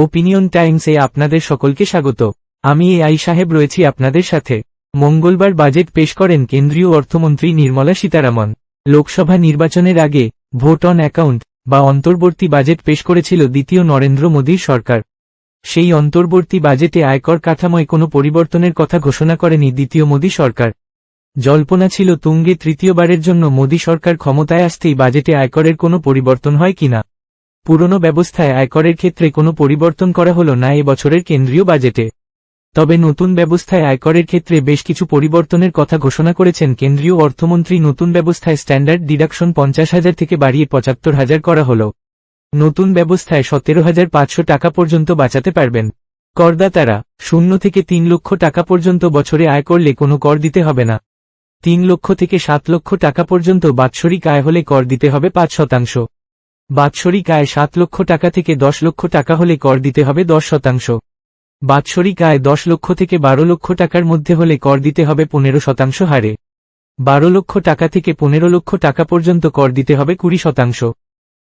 Opinion টাইমসে আপনাদের সকলকে স্বাগত। আমি এ আই সাহেব রয়েছি আপনাদের সাথে। মঙ্গলবার বাজেট পেশ করেন কেন্দ্রীয় অর্থমন্ত্রী নির্মলা সীতারামন। লোকসভা নির্বাচনের আগে ভোট অন অ্যাকাউন্ট বা অন্তর্বর্তী বাজেট পেশ করেছিল দ্বিতীয় নরেন্দ্র মোদীর সরকার। সেই অন্তর্বর্তী বাজেটে আয়কর কাঠাময় কোনো পরিবর্তনের কথা ঘোষণা করেনি দ্বিতীয় মোদী সরকার। জল্পনা ছিল তুঙ্গে তৃতীয়বারের জন্য মোদী সরকার ক্ষমতায় আসতেই বাজেটে আয়করের কোনো পরিবর্তন হয় কিনা। পুরনো ব্যবস্থায় আয়করের ক্ষেত্রে কোনো পরিবর্তন করা হলো না এ বছরের কেন্দ্রীয় বাজেটে। তবে নতুন ব্যবস্থায় আয়করের ক্ষেত্রে বেশ কিছু পরিবর্তনের কথা ঘোষণা করেছেন কেন্দ্রীয় অর্থমন্ত্রী নতুন ব্যবস্থায় স্ট্যান্ডার্ড ডিডাকশন পঞ্চাশ হাজার থেকে বাড়িয়ে পঁচাত্তর হাজার করা হল। নতুন ব্যবস্থায় সতেরো হাজার পাঁচশো টাকা পর্যন্ত বাঁচাতে পারবেন। করদাতারা, শূন্য থেকে তিন লক্ষ টাকা পর্যন্ত বছরে আয় করলে কোনো কর দিতে হবে না। তিন লক্ষ থেকে সাত লক্ষ টাকা পর্যন্ত বাৎসরিক আয় হলে কর দিতে হবে পাঁচ শতাংশ। বাৎসরিক আয় সাত লক্ষ টাকা থেকে দশ লক্ষ টাকা হলে কর দিতে হবে দশ শতাংশ। বাৎসরিক আয় দশ লক্ষ থেকে বারো লক্ষ টাকার মধ্যে হলে কর দিতে হবে পনেরো শতাংশ হারে। বারো লক্ষ টাকা থেকে পনেরো লক্ষ টাকা পর্যন্ত কর দিতে হবে কুড়ি শতাংশ।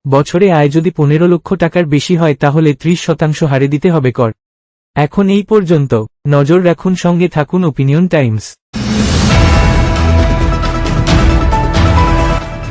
বছরে আয় যদি পনেরো লক্ষ টাকার বেশি হয় তাহলে ত্রিশ শতাংশ হারে দিতে হবে কর। এখন এই পর্যন্ত। নজর রাখুন সঙ্গে থাকুন ওপিনিয়ন টাইমস